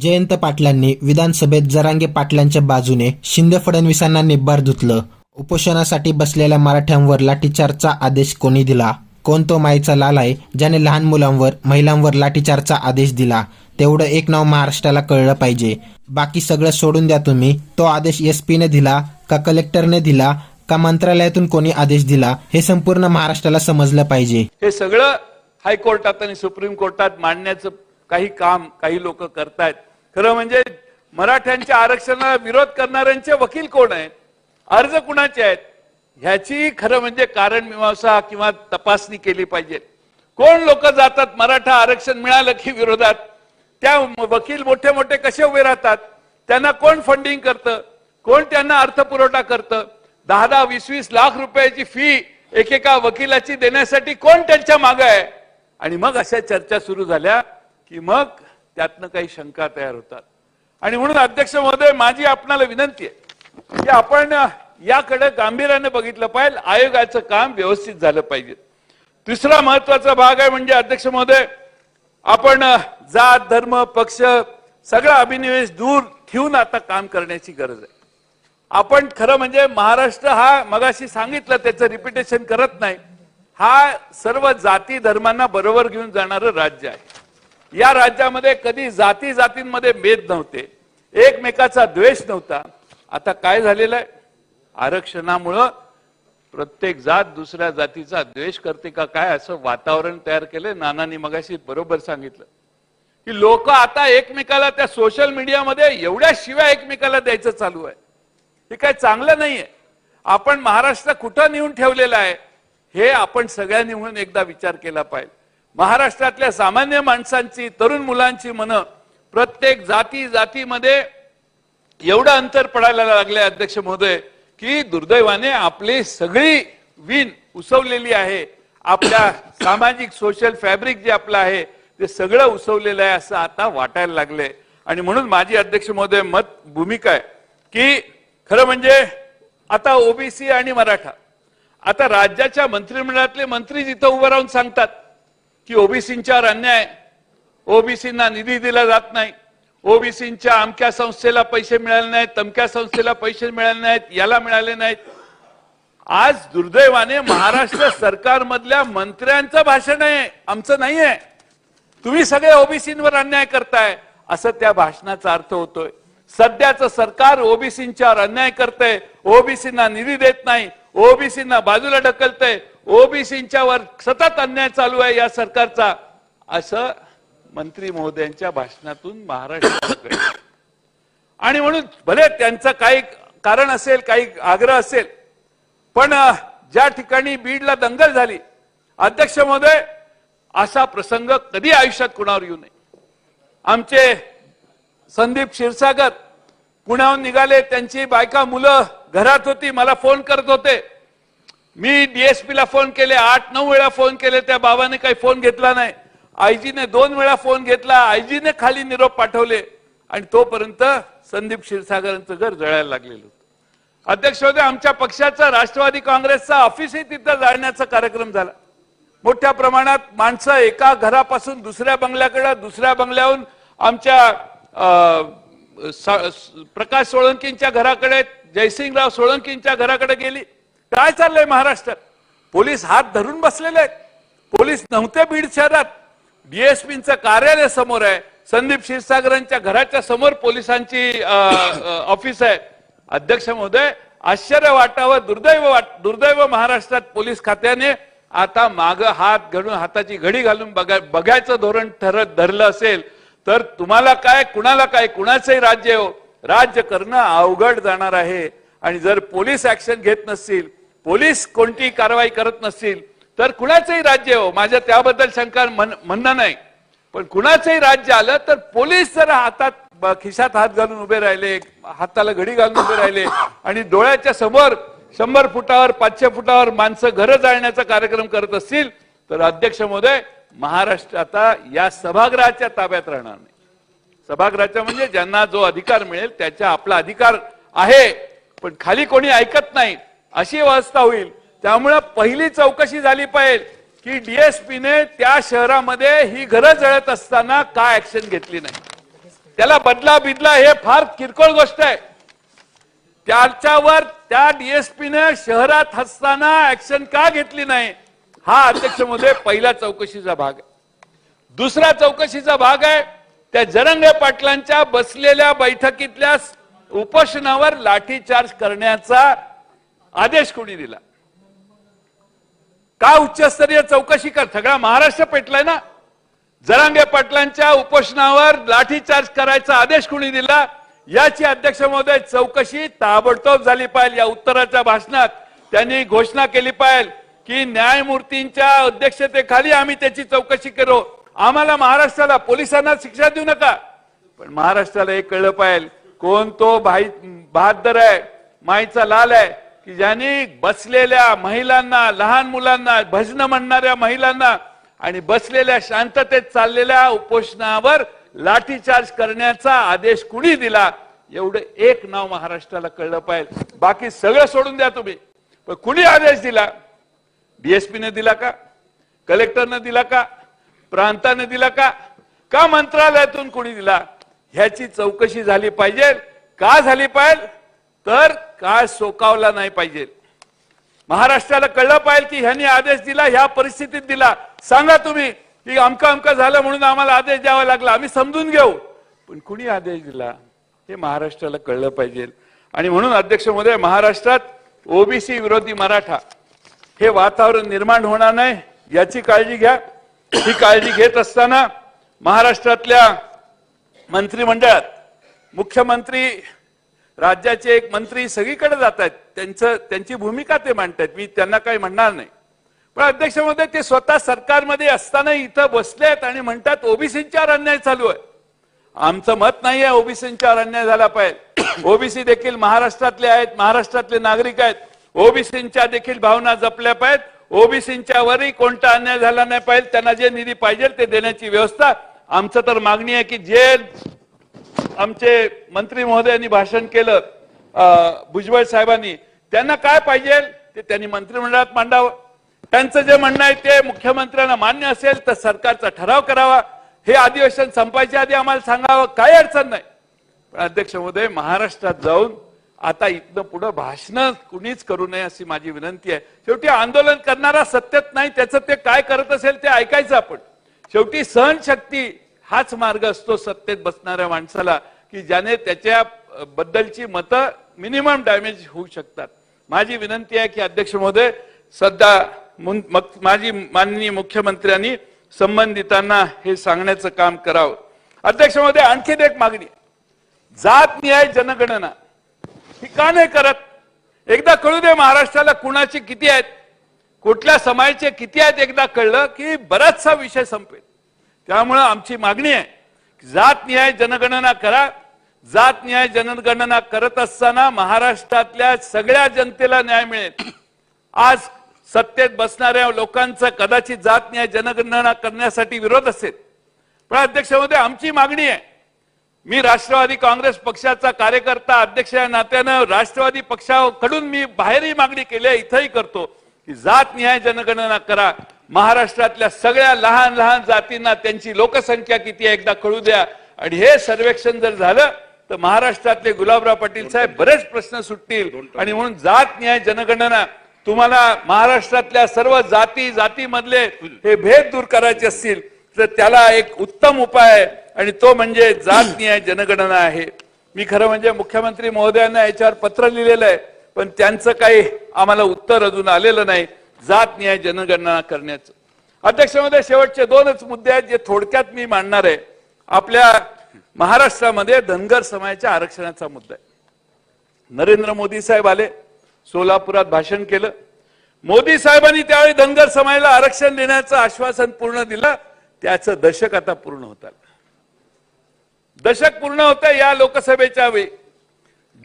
जयंत पाटलांनी विधानसभेत जरांगे पाटलांच्या बाजूने शिंदे फडणवीसांना निब्बार धुतलं. उपोषणासाठी बसलेल्या मराठ्यांवर लाठीचारचा आदेश कोणी दिला? कोण तो माईचा लाल आहे ज्याने लहान मुलांवर महिलांवर लाठीचारचा आदेश दिला? तेवढं एक नाव महाराष्ट्राला कळलं पाहिजे. बाकी सगळं सोडून द्या तुम्ही. तो आदेश एस पीने दिला का कलेक्टरने दिला का मंत्रालयातून कोणी आदेश दिला हे संपूर्ण महाराष्ट्राला समजलं पाहिजे. हे सगळं हायकोर्टात आणि सुप्रीम कोर्टात मांडण्याचं काही काम काही लोक करतायत. खरं म्हणजे मराठ्यांच्या आरक्षणाला विरोध करणाऱ्यांचे वकील कोण आहेत? अर्ज कुणाचे आहेत? ह्याची खरं म्हणजे कारण मीमांसा किंवा तपासणी केली पाहिजे. कोण लोक जातात मराठा आरक्षण मिळालं की विरोधात? त्या वकील मोठे मोठे कसे उभे राहतात? त्यांना कोण फंडिंग करतं? कोण त्यांना अर्थपुरवठा करतं? दहा दहा वीस वीस लाख रुपयाची फी एकेका वकिलाची देण्यासाठी कोण त्यांच्या मागे आहे? आणि मग अशा चर्चा सुरू झाल्या की मग त्यातनं काही शंका तयार होतात. आणि म्हणून अध्यक्ष महोदय माझी आपणाला विनंती आहे की आपण याकडे गांभीर्याने बघितलं पाहिजे आयोगाचं काम व्यवस्थित झालं पाहिजे. तिसरा महत्त्वाचा भाग आहे म्हणजे अध्यक्ष महोदय आपण जात धर्म पक्ष सगळा अभिनिवेश दूर ठेवून आता काम करण्याची गरज आहे. आपण खरं म्हणजे महाराष्ट्र हा मगाशी सांगितलं त्याचं रिपिटेशन करत नाही. हा सर्व जाती धर्मांना बरोबर घेऊन जाणारं राज्य आहे. या राज्यामध्ये कधी जाती जातींमध्ये भेद नव्हते. एकमेकाचा द्वेष नव्हता. आता काय झालेलं आहे? आरक्षणामुळं प्रत्येक जात दुसऱ्या जातीचा द्वेष करते का काय असं वातावरण तयार केलं नानांनी मगाशी बरोबर सांगितलं. की लोक आता एकमेकाला त्या सोशल मीडियामध्ये एवढ्या शिवाय एकमेकाला द्यायचं चालू आहे. हे काय चांगलं नाहीये. आपण महाराष्ट्र कुठं नेऊन ठेवलेलं आहे? हे आपण सगळ्यांनी म्हणून एकदा विचार केला पाहिजे. महाराष्ट्रातल्या सामान्य माणसांची तरुण मुलांची मनं प्रत्येक जाती जातीमध्ये एवढं अंतर पडायला लागले अध्यक्ष महोदय की दुर्दैवाने आपली सगळी विण उसवलेली आहे. आपल्या सामाजिक सोशल फॅब्रिक जे आपलं आहे ते सगळं उसवलेलं आहे असं आता वाटायला लागलंय. आणि म्हणून माझी अध्यक्ष महोदय मत भूमिका आहे की खरं म्हणजे आता ओबीसी आणि मराठा आता राज्याच्या मंत्रिमंडळातले मंत्री जिथं उभं राहून सांगतात की ओबीसींच्यावर अन्याय. ओबीसींना निधी दिला जात नाही. ओबीसींच्या अमक्या संस्थेला पैसे मिळाले नाहीत तमक्या संस्थेला पैसे मिळाले नाहीत याला मिळाले नाहीत. आज दुर्दैवाने महाराष्ट्र सरकारमधल्या मंत्र्यांचं भाषण आहे आमचं नाही आहे. तुम्ही सगळे ओबीसींवर अन्याय करताय असं त्या भाषणाचा अर्थ होतोय. सध्याचं सरकार ओबीसींच्यावर अन्याय करतंय ओबीसींना निधी देत नाही ओबीसींना बाजूला ढकलतंय ओबीसींच्यावर सतत अन्याय चालू आहे या सरकारचा. असं मंत्री महोदयांच्या भाषणातून महाराष्ट्र आणि म्हणून भले त्यांचं काही कारण असेल काही आग्रह असेल पण ज्या ठिकाणी बीडला दंगल झाली अध्यक्ष महोदय असा प्रसंग कधी आयुष्यात कुणावर येऊ नये. आमचे संदीप क्षीरसागर पुण्याहून निघाले त्यांची बायका मुलं घरात होती मला फोन करत होते. मी डीएसपीला फोन केले आठ नऊ वेळा फोन केले त्या बाबाने काही फोन घेतला नाही. आयजीने दोन वेळा फोन घेतला आयजीने खाली निरोप पाठवले आणि तोपर्यंत संदीप क्षीरसागरांचं घर जळायला लागलेलं होतं. अध्यक्ष होते आमच्या पक्षाचा राष्ट्रवादी काँग्रेसचा ऑफिसही तिथं जाळण्याचा कार्यक्रम झाला. मोठ्या प्रमाणात माणसं एका घरापासून दुसऱ्या बंगल्याकडे दुसऱ्या बंगल्याहून आमच्या प्रकाश सोळंकींच्या घराकडे जयसिंगराव सोळंकींच्या घराकडे गेली. काय चाललंय महाराष्ट्रात पोलीस हात धरून बसलेले आहेत. पोलीस नव्हते बीड शहरात. डीएसपींचं कार्यालय समोर आहे. संदीप क्षीरसागरांच्या घराच्या समोर पोलिसांची ऑफिस आहे. अध्यक्ष महोदय आश्चर्य वाटावं दुर्दैव वाट दुर्दैव महाराष्ट्रात पोलीस खात्याने आता माग हात घडून हाताची घडी घालून बघा बघायचं धोरण ठरत धरलं असेल तर तुम्हाला काय कुणाला काय कुणाचंही राज्य हो. राज्य करणं अवघड जाणार आहे. आणि जर पोलीस ऍक्शन घेत नसतील पोलीस कोणतीही कारवाई करत नसतील तर कुणाचंही राज्य हो माझ्या त्याबद्दल शंका म्हणणं नाही. पण कुणाचंही राज्य आलं तर पोलीस जर हातात खिशात हात घालून उभे राहिले हाताला घडी घालून उभे राहिले आणि डोळ्याच्या समोर शंभर फुटावर पाचशे फुटावर माणसं घरं जाळण्याचा कार्यक्रम करत असतील तर अध्यक्ष महोदय महाराष्ट्र आता या सभागृहाच्या ताब्यात राहणार नाही. सभागृहाच्या म्हणजे ज्यांना जो अधिकार मिळेल त्याच्या आपला अधिकार आहे. पण खाली कोणी ऐकत नाही अशी अवस्था होईल. त्यामुळे पहिली चौकशी झाली पाहिजे की डीएसपीने त्या शहरामध्ये ही घरं जळत असताना का ऍक्शन घेतली नाही. त्याला बदला बिदला हे फार किरकोळ गोष्ट आहे. त्याच्यावर त्या डीएसपीने शहरात असताना ऍक्शन का घेतली नाही हा अध्यक्षमध्ये पहिला चौकशीचा भाग आहे. दुसरा चौकशीचा भाग आहे त्या जरंगे पाटलांच्या बसलेल्या बैठकीतल्या उपोषणावर लाठीचार्ज करण्याचा आदेश कोणी दिला? का उच्चस्तरीय चौकशी कर? सगळा महाराष्ट्र पेटलाय ना? जरांगे पाटलांच्या उपोषणावर लाठीचार्ज करायचा आदेश कोणी दिला? याची अध्यक्ष महोदय चौकशी ताबडतोब झाली पाहिजे या उत्तराच्या भाषणात त्यांनी घोषणा केली पाहिजे की न्यायमूर्तींच्या अध्यक्षतेखाली आम्ही त्याची चौकशी करू. आम्हाला महाराष्ट्राला पोलिसांना शिक्षा देऊ नका. पण महाराष्ट्राला एक कळलं पाहिजे कोण तो भाई बहादर आहे माईचा लाल आहे की ज्यांनी बसलेल्या महिलांना लहान मुलांना भजन म्हणणाऱ्या महिलांना आणि बसलेल्या शांततेत चाललेल्या उपोषणावर लाठीचार्ज करण्याचा आदेश कुणी दिला एवढं एक नाव महाराष्ट्राला कळलं पाहिजे. बाकी सगळं सोडून द्या तुम्ही. पण कुणी आदेश दिला? डीएसपीने दिला का? कलेक्टरनं दिला का? प्रांताने दिला का? का मंत्रालयातून कुणी दिला? ह्याची चौकशी झाली पाहिजे. का झाली पाहिजे? तर काय सोकावला नाही पाहिजे. महाराष्ट्राला कळलं पाहिजे की ह्यांनी आदेश दिला ह्या परिस्थितीत दिला. सांगा तुम्ही की अमका अमका झालं म्हणून आम्हाला आदेश द्यावा लागला. आम्ही समजून घेऊ. पण कुणी आदेश दिला? हे महाराष्ट्राला कळलं पाहिजे. आणि म्हणून अध्यक्ष महोदय महाराष्ट्रात ओबीसी विरोधी मराठा हे वातावरण निर्माण होणार नाही. याची काळजी घ्या. ही काळजी घेत असताना महाराष्ट्रातल्या मंत्रिमंडळात मुख्यमंत्री राज्याचे एक मंत्री सगळीकडे जात आहेत. त्यांचं त्यांची भूमिका ते मांडतायत मी त्यांना काही म्हणणार नाही. पण अध्यक्ष महोदय ते स्वतः सरकारमध्ये असताना इथं बसले आहेत आणि म्हणतात ओबीसींच्यावर अन्याय चालू आहे. आमचं मत नाही आहे ओबीसींच्यावर अन्याय झाला पाहिजे. ओबीसी देखील महाराष्ट्रातले आहेत महाराष्ट्रातले नागरिक आहेत. ओबीसींच्या देखील भावना जपल्या पाहिजेत. ओबीसींच्या वरही कोणता अन्याय झाला नाही पाहिजे. त्यांना जे निधी पाहिजे ते देण्याची व्यवस्था आमचं तर मागणी आहे की जे आमचे मंत्री महोदयांनी भाषण केलं अं, भुजबळ साहेबांनी त्यांना काय पाहिजे ते त्यांनी मंत्रिमंडळात मांडावं. त्यांचं जे म्हणणं आहे ते मुख्यमंत्र्यांना मान्य असेल तर सरकारचा ठराव करावा. हे अधिवेशन संपायच्या आधी आम्हाला सांगावं काही अडचण नाही. पण अध्यक्ष महोदय महाराष्ट्रात जाऊन आता इथनं पुढं भाषण कुणीच करू नये अशी माझी विनंती आहे. शेवटी आंदोलन करणारा सत्तेत नाही त्याचं ते काय करत असेल ते ऐकायचं आपण. शेवटी सहनशक्ती हाच मार्ग असतो सत्तेत बसणाऱ्या माणसाला की ज्याने त्याच्या बद्दलची मतं मिनिमम डॅमेज होऊ शकतात. माझी विनंती आहे की अध्यक्ष महोदय सध्या मग- माझी माननीय मुख्यमंत्र्यांनी संबंधितांना हे सांगण्याचं काम करावं. अध्यक्ष महोदय आणखीन एक मागणी. जात न्याय जनगणना. ही का नाही करत. एकदा कळू दे महाराष्ट्राला कुणाचे किती आहेत? कुठल्या समाजाचे किती आहेत एकदा कळलं की बराचसा विषय संपेल. त्यामुळं आमची मागणी आहे की जात न्याय जनगणना करा. जात न्याय जनगणना करत असताना महाराष्ट्रातल्या सगळ्या जनतेला न्याय मिळेल. आज सत्तेत बसणाऱ्या लोकांचा कदाचित जात न्याय जनगणना करण्यासाठी विरोध असेल. पण अध्यक्ष महोदय आमची मागणी आहे. मी राष्ट्रवादी काँग्रेस पक्षाचा कार्यकर्ता अध्यक्ष या नात्यानं राष्ट्रवादी पक्षाकडून मी बाहेरही मागणी केली आहे इथंही करतो. की जात न्याय जनगणना करा. महाराष्ट्रातल्या सगळ्या लहान लहान जातींना त्यांची लोकसंख्या किती आहे एकदा कळू द्या. आणि हे सर्वेक्षण जर झालं तर महाराष्ट्रातले गुलाबराव पाटील साहेब बरेच प्रश्न सुटतील. आणि म्हणून जात न्याय जनगणना तुम्हाला महाराष्ट्रातल्या सर्व जाती जातीमधले हे भेद दूर करायचे असतील तर त्याला एक उत्तम उपाय आहे. आणि तो म्हणजे जात न्याय जनगणना आहे. मी खरं म्हणजे मुख्यमंत्री महोदयांना याच्यावर पत्र लिहिलेलं आहे. पण त्यांचं काही आम्हाला उत्तर अजून आलेलं नाही. जात न्याय जनगणना करण्याचं. अध्यक्ष महोदय शेवटचे दोनच मुद्दे आहेत जे थोडक्यात मी मांडणार आहे. आपल्या महाराष्ट्रामध्ये धनगर समाजाच्या आरक्षणाचा मुद्दा आहे. नरेंद्र मोदी साहेब आले सोलापुरात भाषण केलं. मोदी साहेबांनी त्यावेळी धनगर समाजाला आरक्षण देण्याचं आश्वासन पूर्ण दिलं. त्याचं दशक आता पूर्ण होत आलं. दशक पूर्ण होतं या लोकसभेच्या वेळी.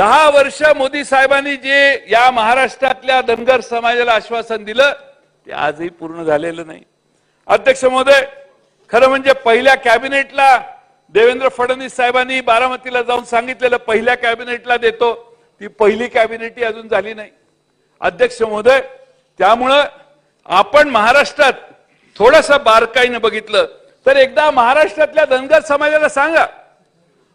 दहा वर्ष मोदी साहेबांनी जे या महाराष्ट्रातल्या धनगर समाजाला आश्वासन दिलं ते आजही पूर्ण झालेलं नाही. अध्यक्ष महोदय खरं म्हणजे पहिल्या कॅबिनेटला देवेंद्र फडणवीस साहेबांनी बारामतीला जाऊन सांगितलेलं पहिल्या कॅबिनेटला देतो ती पहिली कॅबिनेटही अजून झाली नाही. अध्यक्ष महोदय त्यामुळं आपण महाराष्ट्रात थोडस बारकाईनं बघितलं तर एकदा महाराष्ट्रातल्या धनगर समाजाला सांगा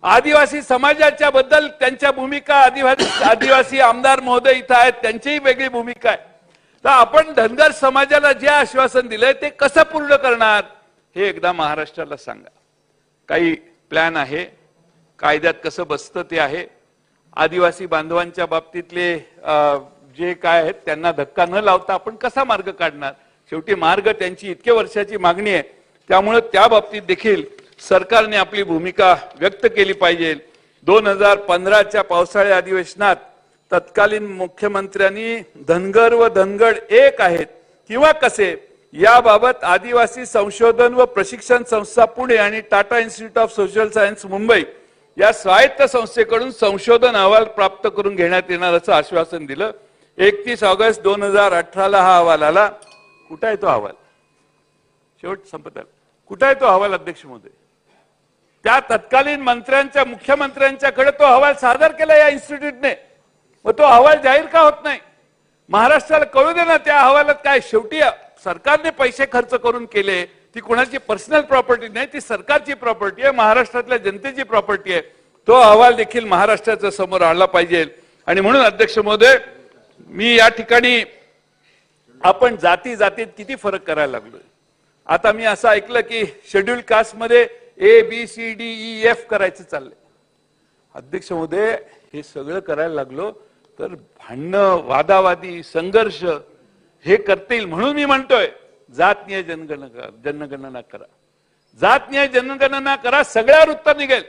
आदिवासी समाजाच्या बद्दल त्यांच्या भूमिका आदिवासी आदिवासी आमदार महोदय इथं आहेत त्यांचीही वेगळी भूमिका आहे. तर आपण धनगर समाजाला जे आश्वासन दिलंय ते कसं पूर्ण करणार हे एकदा महाराष्ट्राला सांगा. काही प्लॅन आहे कायद्यात कसं बसतं ते आहे. आदिवासी बांधवांच्या बाबतीतले जे काय आहेत त्यांना धक्का न लावता आपण कसा मार्ग काढणार? शेवटी मार्ग त्यांची इतके वर्षाची मागणी आहे त्यामुळे त्या बाबतीत देखील सरकारने आपली भूमिका व्यक्त केली पाहिजे. दोन हजार पंधराच्या पावसाळी अधिवेशनात तत्कालीन मुख्यमंत्र्यांनी धनगर व धनगड एक आहेत किंवा कसे याबाबत आदिवासी संशोधन व प्रशिक्षण संस्था पुणे आणि Tata institute of social science Mumbai या स्वायत्त संस्थेकडून संशोधन अहवाल प्राप्त करून घेण्यात येणार असं आश्वासन दिलं. एकतीस ऑगस्ट दोन हजार अठराला हा अहवाल आला. कुठं आहे तो अहवाल? शेवट संपत आला. कुठं आहे तो अहवाल अध्यक्ष महोदय? त्या तत्कालीन मंत्र्यांच्या मुख्यमंत्र्यांच्याकडे तो अहवाल सादर केला या इन्स्टिट्यूटने. मग तो अहवाल जाहीर का होत नाही? महाराष्ट्राला कळू दे ना त्या अहवालात काय शेवटी सरकारने पैसे खर्च करून केले ती कोणाची पर्सनल प्रॉपर्टी नाही ती सरकारची प्रॉपर्टी आहे महाराष्ट्रातल्या जनतेची प्रॉपर्टी आहे. तो अहवाल देखील महाराष्ट्राच्या समोर आणला पाहिजे. आणि म्हणून अध्यक्ष महोदय मी या ठिकाणी आपण जाती जातीत किती फरक करायला लागलोय. आता मी असं ऐकलं की शेड्यूल कास्टमध्ये A B C D E F करायचं चाललंय. अध्यक्ष महोदय हे सगळं करायला लागलो तर भांडणं वादावादी संघर्ष हे करता येईल म्हणून मी म्हणतोय जातनीय जनगणना जनगणना करा. जातनीय जनगणना करा सगळ्यावर उत्तर निघेल.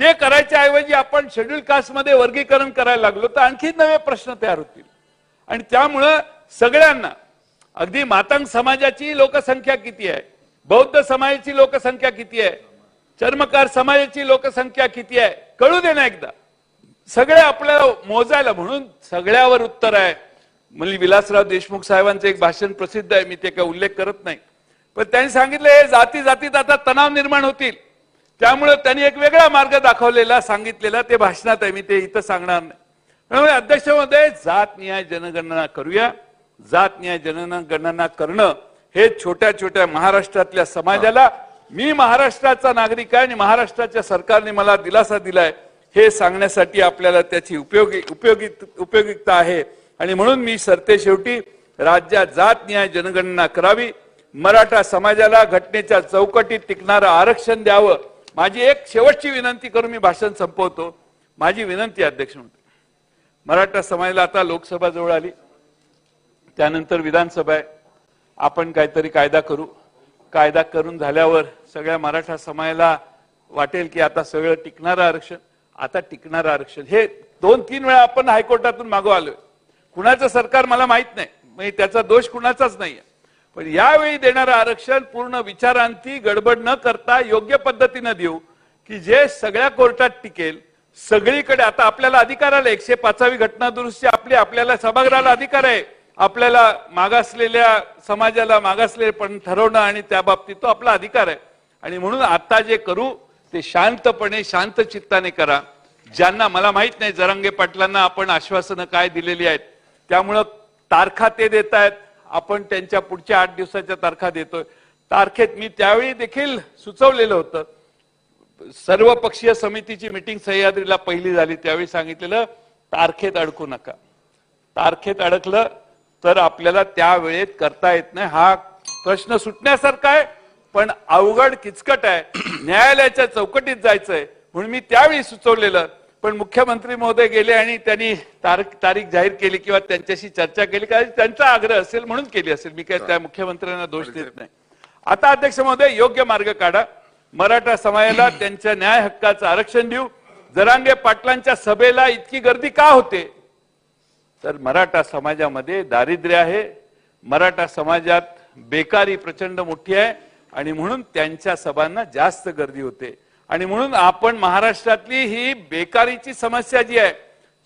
ते करायच्या ऐवजी आपण शेड्यूल कास्टमध्ये वर्गीकरण करायला लागलो तर आणखी नवे प्रश्न तयार होतील. आणि त्यामुळं सगळ्यांना अगदी मातंग समाजाची लोकसंख्या किती आहे बौद्ध समाजाची लोकसंख्या किती आहे चर्मकार समाजाची लोकसंख्या किती आहे कळू दे ना एकदा. सगळे आपल्याला मोजायला म्हणून सगळ्यावर उत्तर आहे. म्हणजे विलासराव देशमुख साहेबांचं एक भाषण प्रसिद्ध आहे मी ते काय उल्लेख करत नाही. पण त्यांनी सांगितलं हे जाती जातीत आता तणाव निर्माण होतील. त्यामुळे त्यांनी एक वेगळा मार्ग दाखवलेला सांगितलेला ते भाषणात आहे मी ते इथं सांगणार नाही. त्यामुळे अध्यक्ष महोदय जात न्याय जनगणना करूया. जात न्याय जनगणना करणं हे छोट्या छोट्या महाराष्ट्रातल्या समाजाला मी महाराष्ट्राचा नागरिक आहे आणि महाराष्ट्राच्या सरकारने मला दिलासा दिलाय. हे सांगण्यासाठी आपल्याला त्याची उपयोगी उपयोगी उपयोगिता आहे. आणि म्हणून मी सरते शेवटी राज्यात जात न्याय जनगणना करावी. मराठा समाजाला घटनेच्या चौकटीत टिकणारं आरक्षण द्यावं. माझी एक शेवटची विनंती करून मी भाषण संपवतो. माझी विनंती अध्यक्ष म्हणतो मराठा समाजाला आता लोकसभा जवळ आली. त्यानंतर विधानसभा आहे. आपण काहीतरी कायदा करू. कायदा करून झाल्यावर सगळ्या मराठा समाजाला वाटेल की आता सगळं टिकणारं आरक्षण आता टिकणारं आरक्षण. हे दोन तीन वेळा आपण हायकोर्टातून मागो आलोय. कुणाचं सरकार मला माहीत नाही. म्हणजे त्याचा दोष कुणाचाच नाहीये. पण यावेळी देणारं आरक्षण पूर्ण विचारांती गडबड न करता योग्य पद्धतीनं देऊ की जे सगळ्या कोर्टात टिकेल सगळीकडे आता आपल्याला अधिकार आला. एकशे पाचावी घटना दुरुस्ती आपली आपल्याला सभागृहाला अधिकार आहे. आपल्याला मागासलेल्या समाजाला मागासले पण ठरवणं आणि त्या बाबतीत तो आपला अधिकार आहे. आणि म्हणून आता जे करू ते शांतपणे शांत चित्ताने करा. ज्यांना मला माहीत नाही जरांगे पाटलांना आपण आश्वासनं काय दिलेली आहेत त्यामुळं तारखा ते देत आहेत आपण त्यांच्या पुढच्या आठ दिवसाच्या तारखा देतोय. तारखेत मी त्यावेळी देखील सुचवलेलं होतं. सर्व पक्षीय समितीची मिटिंग सह्याद्रीला पहिली झाली त्यावेळी सांगितलेलं तारखेत अडकू नका. तारखेत अडकलं तर आपल्याला त्या वेळेत करता येत नाही. हा प्रश्न सुटण्यासारखा आहे. पण अवघड किचकट आहे. न्यायालयाच्या चौकटीत जायचंय. म्हणून मी त्यावेळी सुचवलेलं. पण मुख्यमंत्री महोदय गेले आणि त्यांनी तारीख तारीख जाहीर केली किंवा त्यांच्याशी चर्चा केली. कारण त्यांचा आग्रह असेल म्हणून केली असेल. मी काय त्या मुख्यमंत्र्यांना दोष देत नाही. आता अध्यक्ष महोदय योग्य मार्ग काढा. मराठा समाजाला त्यांच्या न्याय हक्काचं आरक्षण देऊ. जरांगे पाटलांच्या सभेला इतकी गर्दी का होते? तर मराठा समाजामध्ये दारिद्र्य आहे. मराठा समाजात बेकारी प्रचंड मोठी आहे. आणि म्हणून त्यांच्या सभांना जास्त गर्दी होते. आणि म्हणून आपण महाराष्ट्रातली ही बेकारीची समस्या जी आहे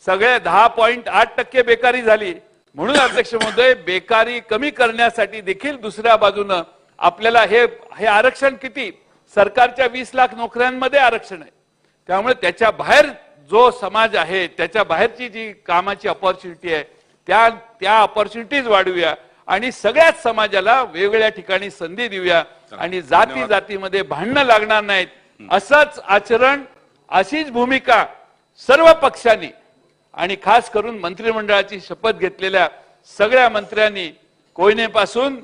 सगळे दहा पॉईंट आठ टक्के बेकारी झाली. म्हणून अध्यक्ष महोदय बेकारी कमी करण्यासाठी देखील दुसऱ्या बाजूनं आपल्याला हे हे आरक्षण किती? सरकारच्या वीस लाख नोकऱ्यांमध्ये आरक्षण आहे. त्यामुळे त्याच्या बाहेर जो समाज आहे त्याच्या बाहेरची जी कामाची अपॉर्च्युनिटी आहे त्या त्या अपॉर्च्युनिटीज वाढवूया आणि सगळ्याच समाजाला वेगवेगळ्या ठिकाणी संधी देऊया. आणि जाती जातीमध्ये भांडणं लागणार नाहीत. असंच आचरण अशीच भूमिका सर्व पक्षांनी आणि खास करून मंत्रिमंडळाची शपथ घेतलेल्या सगळ्या मंत्र्यांनी कोयनेपासून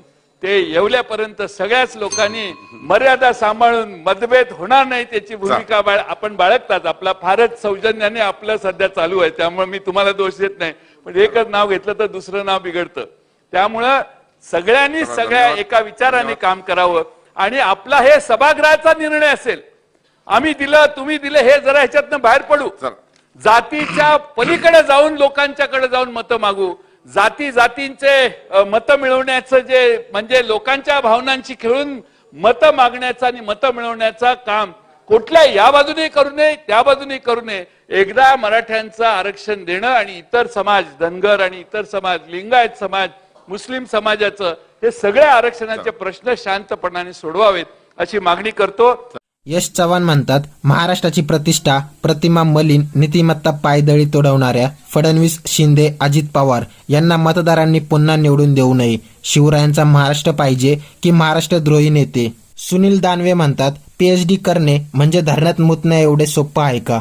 ते येवल्यापर्यंत सगळ्याच लोकांनी मर्यादा सांभाळून मतभेद होणार नाही त्याची भूमिका बाळ आपण बाळगतात आपला फारच सौजन्याने आपलं सध्या चालू आहे. त्यामुळे मी तुम्हाला दोष देत नाही. पण एकच नाव घेतलं तर दुसरं नाव बिघडतं. त्यामुळं सगळ्यांनी सगळ्या एका विचाराने काम करावं. आणि आपला हे सभागृहाचा निर्णय असेल. आम्ही दिलं तुम्ही दिलं हे जरा ह्याच्यातनं बाहेर पडू. जातीच्या पलीकडे जाऊन लोकांच्याकडे जाऊन मतं मागू. जाती जातींचे मतं मिळवण्याचं जे म्हणजे लोकांच्या भावनांची खेळून मतं मागण्याचं आणि मतं मिळवण्याचं काम कुठल्या या बाजूने करू नये त्या बाजूने करू नये. एकदा मराठ्यांचं आरक्षण देणं आणि इतर समाज धनगर आणि इतर समाज लिंगायत समाज मुस्लिम समाजाचं हे सगळ्या आरक्षणाचे प्रश्न शांतपणाने सोडवावेत अशी मागणी करतो. यश चव्हाण म्हणतात महाराष्ट्राची प्रतिष्ठा प्रतिमा मलिन नीतिमत्ता पायदळी तोडवणाऱ्या फडणवीस शिंदे अजित पवार यांना मतदारांनी पुन्हा निवडून देऊ नये. शिवरायांचा महाराष्ट्र पाहिजे की महाराष्ट्रद्रोही नेते? सुनील दानवे म्हणतात पीएचडी करणे म्हणजे धरणात मुतणं एवढे सोपं आहे का?